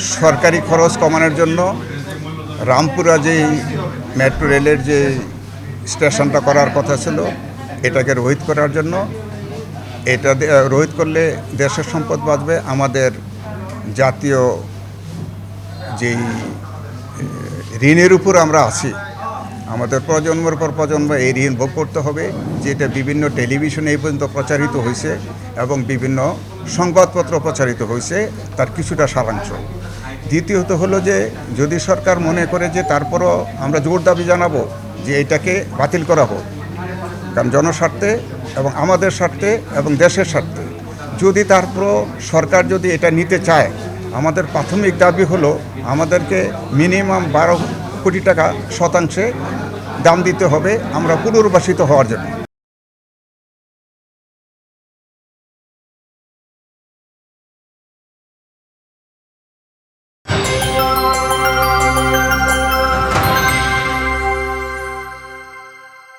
সরকারি খরচ কমানোর জন্য রামপুরা যেই মেট্রো রেলের যে স্টেশনটা করার কথা ছিল, এটাকে রোহিত করার জন্য। এটা রোহিত করলে দেশের সম্পদ বাঁচবে। আমাদের জাতীয় যেই ঋণের উপর আমরা আছি। আমাদের প্রজন্মের পর প্রজন্ম এই ঋণ ভোগ করতে হবে, যেটা বিভিন্ন টেলিভিশনে এই পর্যন্ত প্রচারিত হয়েছে এবং বিভিন্ন সংবাদপত্র প্রচারিত হয়েছে, তার কিছুটা সারাংশ। দ্বিতীয়ত হলো যে, যদি সরকার মনে করে যে তারপরও আমরা জোর দাবি জানাব যে এটাকে বাতিল করা হোক, কারণ জনস্বার্থে এবং আমাদের স্বার্থে এবং দেশের স্বার্থে, যদি তারপরও সরকার যদি এটা নিতে চায়, আমাদের প্রাথমিক দাবি হলো আমাদেরকে মিনিমাম বারো কোটি টাকা শতাংশে দাম দিতে হবে, আমরা পুনর্বাসিত হওয়ার জন্য।